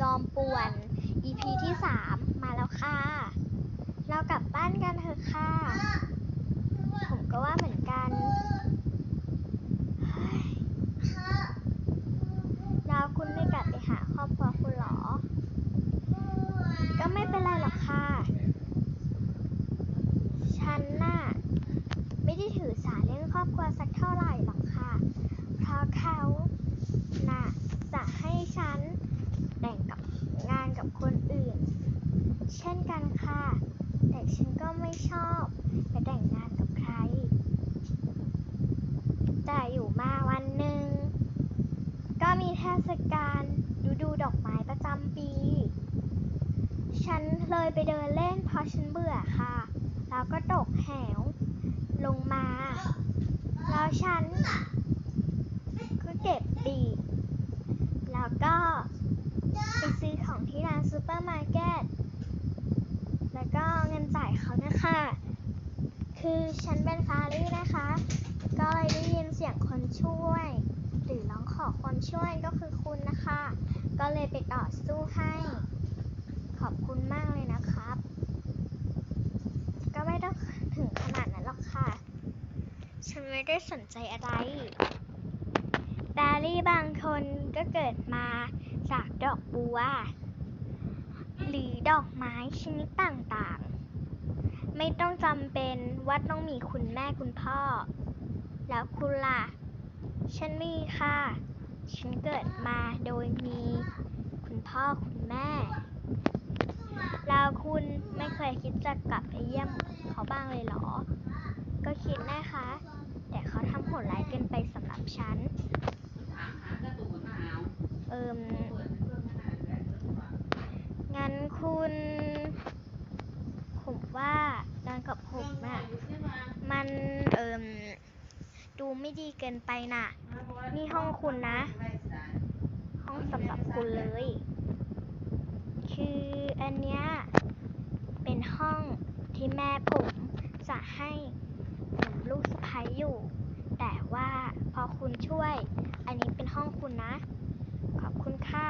จอมป่วน EP ที่ 3 มาแล้วค่ะ เรากลับบ้านกันเถอะค่ะ ผมก็ว่าเหมือนกันเฮ้ยแล้วคุณไม่กลับไปหาครอบครัวคุณเหรอ ก็ไม่เป็นไรหรอกค่ะ ฉันน่ะ ไม่ได้ถือสาเรื่องครอบครัวสักเท่าไหร่หรอกค่ะ เพราะเขาน่ะจะให้ฉันแต่งกับงานกับคนอื่น เช่นกันค่ะ แต่ฉันก็ไม่ชอบไปแต่งงานกับใคร แต่อยู่มาวันหนึ่ง ก็มีเทศกาลฤดูดอกไม้ประจำปี ฉันเลยไปเดินเล่นเพราะฉันเบื่อค่ะ แล้วก็ตกแหวลงมา แล้วฉันก็เก็บปีก แล้วก็ไปซื้อของที่ร้านซูเปอร์มาร์เก็ต แล้วก็เงินจ่ายเขานะคะ คือฉันเป็นฟารี่นะคะ ก็เลยได้ยินเสียงคนช่วย หรือร้องขอคนช่วยก็คือคุณนะคะ ก็เลยไปต่อสู้ให้ ขอบคุณมากเลยนะครับ ก็ไม่ต้องถึงขนาดนั้นหรอกค่ะ ฉัน ไม่ได้สนใจอะไร แบรี่บางคนก็เกิดมาจากดอกบัว หรือดอกไม้ชนิดต่างๆ ไม่ต้องจำเป็นว่าต้องมีคุณแม่คุณพ่อ แล้วคุณล่ะ ฉันมีค่ะ ฉันเกิดมาโดยมีคุณพ่อคุณแม่แล้วคุณไม่เคยคิดจะกลับไปเยี่ยมเขาบ้างเลยเหรอ ก็คิดนะคะ แต่เขาทำโหดร้ายเกินไปสำหรับฉัน เอิมงั้นคุณผมว่านอนกับผมน่ะ มันเอิมดูไม่ดีเกินไปน่ะ นี่ห้องคุณนะ ห้องสำหรับคุณเลย คืออันเนี้ยเป็นห้องที่แม่ผมจะให้ ผมลูกสะใภ้อยู่ แต่ว่าพอคุณช่วย อันนี้เป็นห้องคุณนะ ขอบคุณค่ะ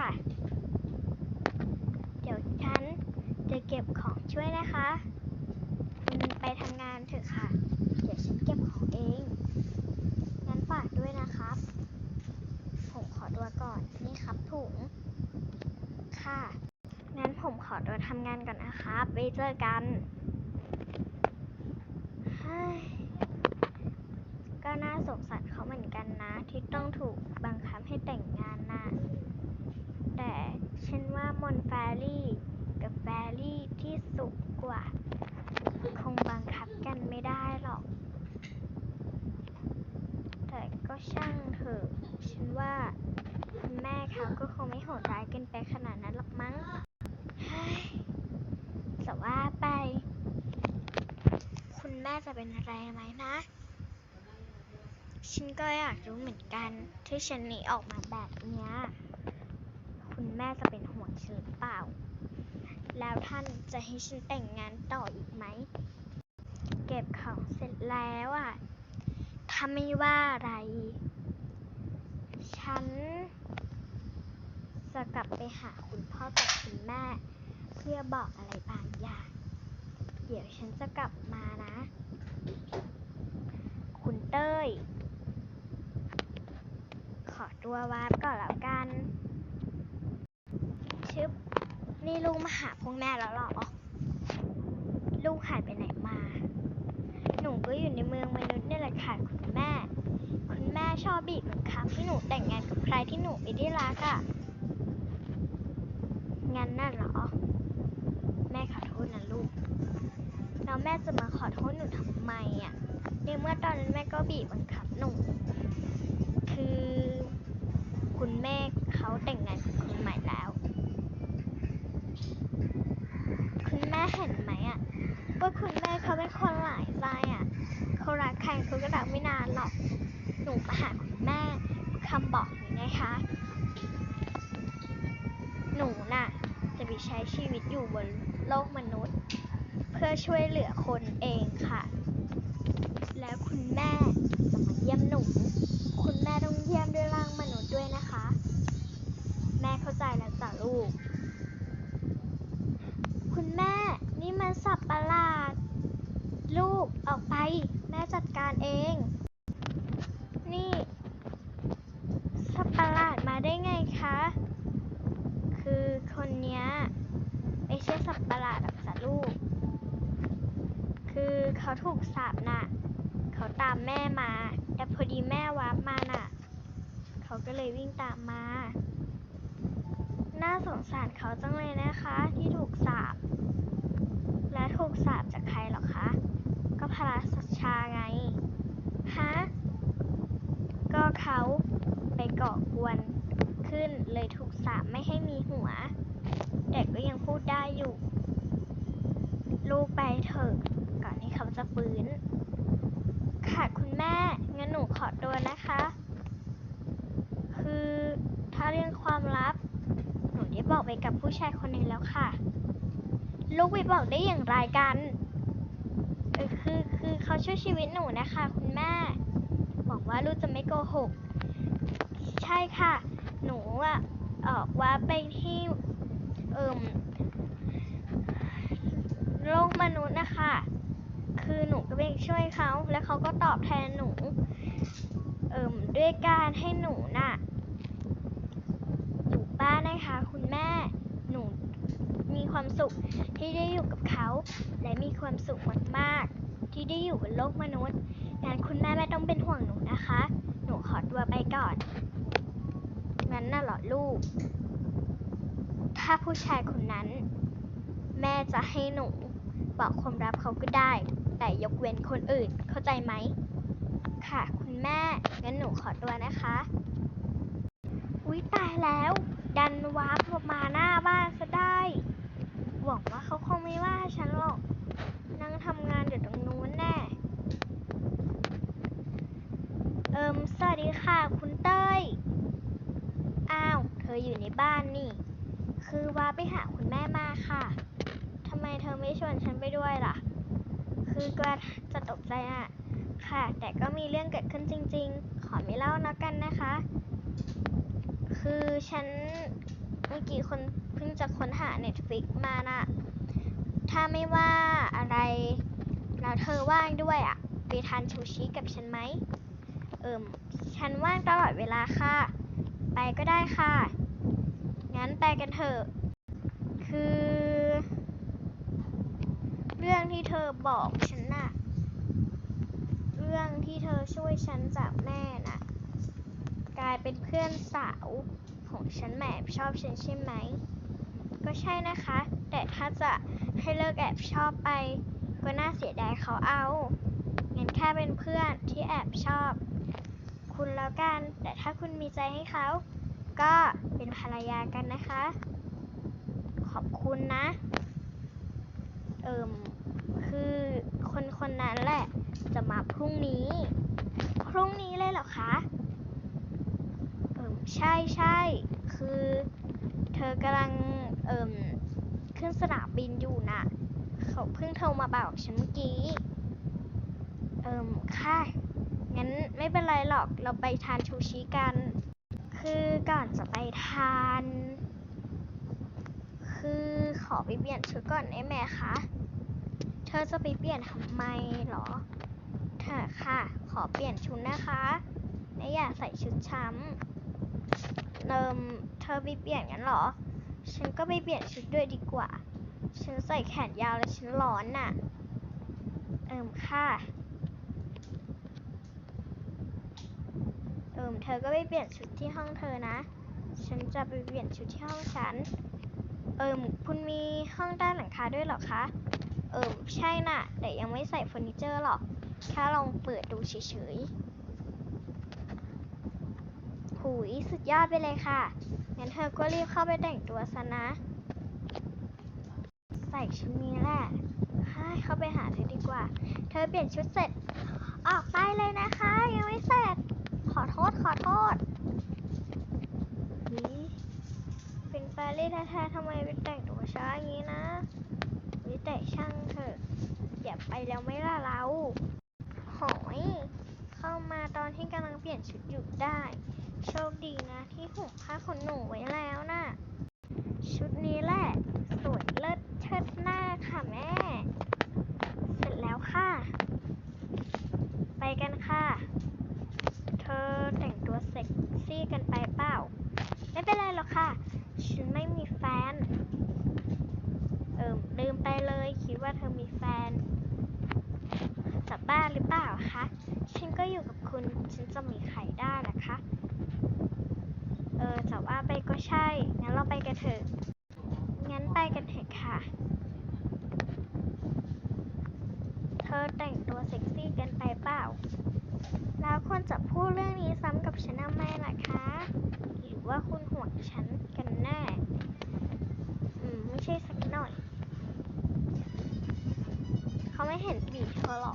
เดี๋ยวฉันจะเก็บของช่วยนะคะ คุณไปทำงานเถอะค่ะ เดี๋ยวฉันเก็บของเอง งั้นฝากด้วยนะครับ ผมขอตัวก่อน นี่ครับถุง ค่ะ งั้นผมขอตัวทำงานก่อนนะครับไว้เจอกันเฮ้ยก็น่าสงสารเขาเหมือนกันนะ ที่ต้องถูกบังคับให้แต่งงานนะแต่ฉันว่ามอนแฟรี่กับแฟรี่ที่สุขกว่า คงบังคับกันไม่ได้หรอก แต่ก็ช่างเถอะ ฉันว่าคุณแม่เขาก็คงไม่โหดร้ายเกินไปขนาดนั้นหรอกมั้งเฮ้ยแต่ว่าไป คุณแม่จะเป็นอะไรไหมนะ ฉันก็อยากรู้เหมือนกันที่ฉันหนีออกมาแบบเนี้ย คุณแม่จะเป็นห่วงฉันหรือเปล่า แล้วท่านจะให้ฉันแต่งงานต่ออีกไหม เก็บของเสร็จแล้วอะถ้าไม่ว่าอะไร ฉันจะกลับไปหาคุณพ่อกับคุณแม่ เพื่อบอกอะไรบางอย่าง เดี๋ยวฉันจะกลับมานะ คุณเต้ย อตัววาร์ปก่อนแล้วกันชึบนี่ลุงมาหาพวกแม่แล้วหรอลูกหายไปไหนมา หนูก็อยู่ในเมืองมนุษย์นี่แหละค่ะคุณแม่ คุณแม่ชอบบีบบังคับให้หนูแต่งงานกับใครที่หนูไม่ได้รักอะ่ะ งั้นน่ะเหรอ แม่ขอโทษนะลูก แล้วแม่จะมาขอโทษหนูทำไมอะ่ะ ในเมื่อตอนนั้นแม่ก็บีบบังคับหนู คือ คุณแม่เขาแต่งงานกับคนใหม่แล้ว คุณแม่เห็นไหมอะ ว่าคุณแม่เขาเป็นคนหลายใจอะ เขารักใครเขาก็รักไม่นานหรอก หนูมาหาคุณแม่คำบอกนี้นะคะ หนูน่ะ จะไปใช้ชีวิตอยู่บนโลกมนุษย์ เพื่อช่วยเหลือคนเองค่ะ แล้วคุณแม่จะมาเยี่ยมหนู คุณแม่ต้องเยี่ยมด้วยร่างมนุษย์ด้วยนะคะ แม่เข้าใจแล้วจ้ะลูก นสับประหลาด ลูกออกไป แม่จัดการเอง นี่สับประหลาดมาได้ไงคะ คือคนเนี้ยไม่ใช่สับประหลาดหรอกจ้ะลูก คือเขา ถูกสาปน่ะ เขาตามแม่มา แต่พอดีแม่วาร์ปมาน่ะ เขาก็เลยวิ่งตามมา น่าสงสารเขาจังเลยนะคะ ที่ถูกสาปและถูกสาปจากใครหรอคะ ก็พระราชาไง ฮะ ก็เขาไปก่อกวนขึ้นเลยถูกสาปไม่ให้มีหัวแต่ก็ยังพูดได้อยู่ ลูกไปเถอะ จะฟื้น ค่ะคุณแม่ งั้นหนูขอตัวนะคะ คือถ้าเรื่องความลับ หนูได้บอกไปกับผู้ชายคนหนึ่งแล้วค่ะ ลูกไปบอกได้อย่างไรกันคือคือเขาช่วยชีวิตหนูนะคะ คุณแม่หวังว่าลูกจะไม่โกหก ใช่ค่ะ หนูอะออกว่าไปที่ เอิ่มโลกมนุษย์นะคะ คือหนูก็ ไปช่วยเขา แล้วเขาก็ตอบแทนหนู เอิ่มด้วยการให้หนูน่ะอยู่บ้านนะคะ คุณแม่หนูมีความสุขที่ได้อยู่กับเขา และมีความสุขมากๆ ที่ได้อยู่บนโลกมนุษย์งั้นคุณแม่ไม่ต้องเป็นห่วงหนูนะคะ หนูขอตัวไปก่อนงั้นน่ะเหรอลูก ถ้าผู้ชายคนนั้น แม่จะให้หนูบอกความลับเขาก็ได้ แต่ยกเว้นคนอื่น เข้าใจไหม ค่ะคุณแม่ งั้นหนูขอตัวนะคะ อุ๊ยตายแล้ว ดันวาร์ปออกมาหน้าบ้านซะได้ หวังว่าเขาคงไม่ว่าฉันหรอก นั่งทำงานอยู่ตรงนู้นแน่ เอิมสวัสดีค่ะ คุณเต้ย อ้าว เธออยู่ในบ้านนี่ คือว่าไปหาคุณแม่มาค่ะทำไมเธอไม่ชวนฉันไปด้วยล่ะ คือกว่าจะตกใจอะ ค่ะ แต่ก็มีเรื่องเกิดขึ้นจริง ๆ ขอไม่เล่านะกันนะคะ คือฉันเมื่อกี้คนเพิ่งจะค้นหา Netflix มาน่ะถ้าไม่ว่าอะไร แล้วเธอว่างด้วยอะ ไปทานชูชิกับฉันไหม เอิมฉันว่างตลอดเวลาค่ะ ไปก็ได้ค่ะ งั้นไปกันเถอะ คือ เรื่องที่เธอบอกฉันน่ะ เรื่องที่เธอช่วยฉันจากแม่น่ะ กลายเป็นเพื่อนสาวของฉันแหมแอบชอบฉันใช่ไหม ก็ใช่นะคะ แต่ถ้าจะให้เลิกแอบชอบไป ก็น่าเสียดายเขาเอางั้นแค่เป็นเพื่อนที่แอบชอบ คุณแล้วกัน แต่ถ้าคุณมีใจให้เขา ก็เป็นภรรยากันนะคะ ขอบคุณนะ เอิมคือคนคนนั้นแหละ จะมาพรุ่งนี้ พรุ่งนี้เลยเหรอคะเอิมใช่ใช่คือ เธอกำลังเอิมขึ้นสนามบินอยู่น่ะ เขาเพิ่งโทรมาบอกฉันเมื่อกี้ เอิมค่ะ งั้นไม่เป็นไรหรอกเราไปทานชูชิกัน คือก่อนจะไปทาน คือขอไปเปลี่ยนชุดก่อนได้ไหมคะ เธอจะไปเปลี่ยนทำไมเหรอ เธอค่ะ ขอเปลี่ยนชุดนะคะไม่อยากใส่ชุดช้ำเอิ่มเธอไปเปลี่ยนงั้นเหรอ ฉันก็ไปเปลี่ยนชุดด้วยดีกว่า ฉันใส่แขนยาวแล้วฉันร้อนน่ะ เอิมค่ะ เอิมเธอก็ไปเปลี่ยนชุดที่ห้องเธอนะ ฉันจะไปเปลี่ยนชุดที่ห้องฉัน เอิมคุณมีห้องใต้หลังคาด้วยหรอคะ เอิมใช่น่ะ แต่ยังไม่ใส่เฟอร์นิเจอร์หรอกแค่ลองเปิดดูเฉยๆ หูย สุดยอดไปเลยค่ะ งั้นเธอก็รีบเข้าไปแต่งตัวซะนะ ใส่ชุดนี้แหละให้เข้าไปหาเธอดีกว่า เธอเปลี่ยนชุดเสร็จ ออกไปเลยนะคะ ยังไม่เสร็จ ขอโทษ ขอโทษ แรรี่แท้ๆทำไมไปแต่งตัวช้าอย่างนี้นะวิแต่ช่างเถอะ อย่าไปแล้วไม่ล่าเราหอยเข้ามาตอนที่กำลังเปลี่ยนชุดอยู่ได้ โชคดีนะที่ห่มผ้าขนหนูไว้แล้วนะ่ะ ชุดนี้แหละ สวยเลิศเชิดหน้าค่ะแม่ เสร็จแล้วค่ะ ไปกันค่ะ เธอแต่งตัวเซ็กซี่กันไป ก็อยู่กับคุณฉันจะมีใครได้ล่ะคะ เออแต่ว่าไปก็ใช่ งั้นเราไปกันเถอะ งั้นไปกันเถอะค่ะ เธอแต่งตัวเซ็กซี่กันไปเปล่า แล้วควรจะพูดเรื่องนี้ซ้ำกับฉันทำไมล่ะคะ หรือว่าคุณห่วงฉันกันแน่ อืม ไม่ใช่สักหน่อย เขาไม่เห็นปีเธอหรอ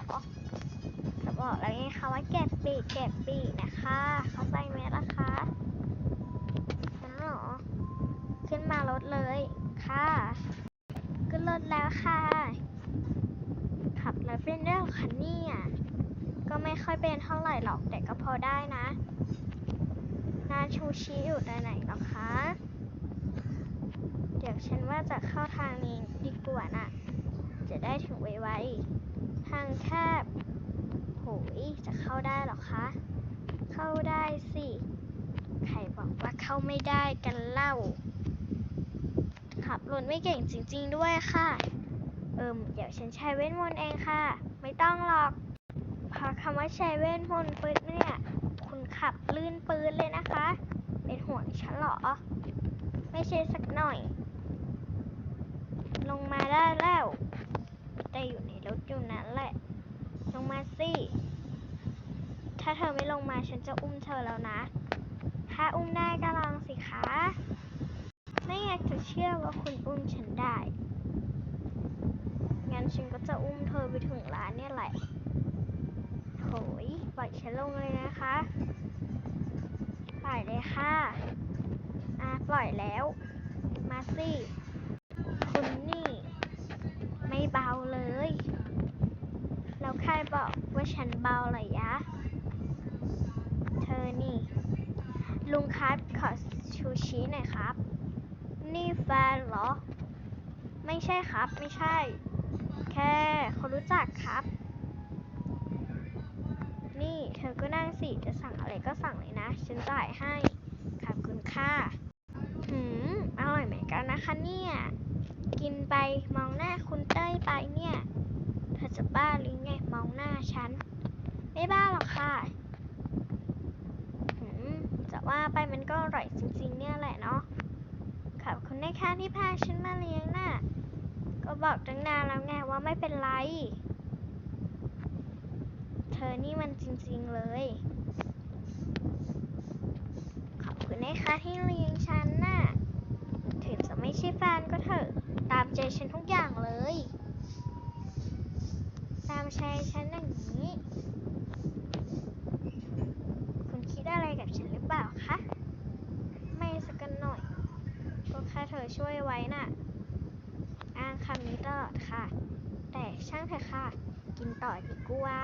บอกแล้วไงคะว่าเก็บปีกเก็บปีกนะคะ เข้าใจไหมล่ะคะฉันเหรอ ขึ้นมารถเลยค่ะ ขึ้นรถแล้วค่ะ ขับรถเป็นเรื่องคันนี่อะก็ไม่ค่อยเป็นเท่าไหร่หรอกแต่ก็พอได้นะนาชูชิอยู่ไหนหรอคะ เดี๋ยวฉันว่าจะเข้าทางนี้ดีกว่าน่ะ จะได้ถึงไวๆทางแคบ หยจะเข้าได้หรอคะ เข้าได้สิ ใครบอกว่าเข้าไม่ได้กันเล่า ขับรถไม่เก่งจริง ๆ ด้วยค่ะ เอิมเดี๋ยวฉันใช้เวทมนต์เองค่ะ ไม่ต้องหรอก พอคำว่าใช้เวทมนต์ปื๊ดเนี่ย คุณขับลื่นปื๊ดเลยนะคะ เป็นห่วงฉันหรอ ไม่ใช่สักหน่อย ลงมาได้แล้ว แต่อยู่ในรถอยู่นั้นแหละ มาสิ ถ้าเธอไม่ลงมาฉันจะอุ้มเธอแล้วนะ ถ้าอุ้มได้ก็ลองสิคะ ไม่อยากจะเชื่อว่าคุณอุ้มฉันได้ งั้นฉันก็จะอุ้มเธอไปถึงร้านเนี่ยแหละโหยปล่อยฉันลงเลยนะคะ ปล่อยเลยค่ะ อะปล่อยแล้ว มาสิ คุณนี่ ไม่เบาเลย แล้วใคร บอกว่าฉันเบาเหรอยะ เธอนี่ ลุงครับขอชูชีหน่อยครับ นี่แฟนเหรอ ไม่ใช่ครับ ไม่ใช่ แค่เขารู้จักครับ นี่เธอก็นั่งสิ จะสั่งอะไรก็สั่งเลยนะ ฉันจ่ายให้ขอบคุณค่ะหืม อร่อยเหมือนกันนะคะเนี่ย กินไปมองหน้าคุณเต้ยไปเนี่ย จะบ้าหรือไงมองหน้าฉัน ไม่บ้าหรอกค่ะจะว่าไปมันก็อร่อยจริงๆ เนี่ยแหละเนาะ ขอบคุณนะคะที่พาฉันมาเลี้ยงน่ะ ก็บอกตั้งนานแล้วไงว่าไม่เป็นไร เธอนี่มันจริงๆเลย ขอบคุณนะคะที่เลี้ยงฉันน่ะ ถึงจะไม่ใช่แฟนก็เถอะ ตามใจฉันทุกอย่างเลยามใจฉันอย่างนี้ คุณคิดอะไรกับฉันหรือเปล่าคะ ไม่สักหน่อยก็แค่เธอช่วยไว้น่ะ อ้างคำนี้ตลอดค่ะ แต่ช่างเถอะค่ะ กินต่อดีกว่า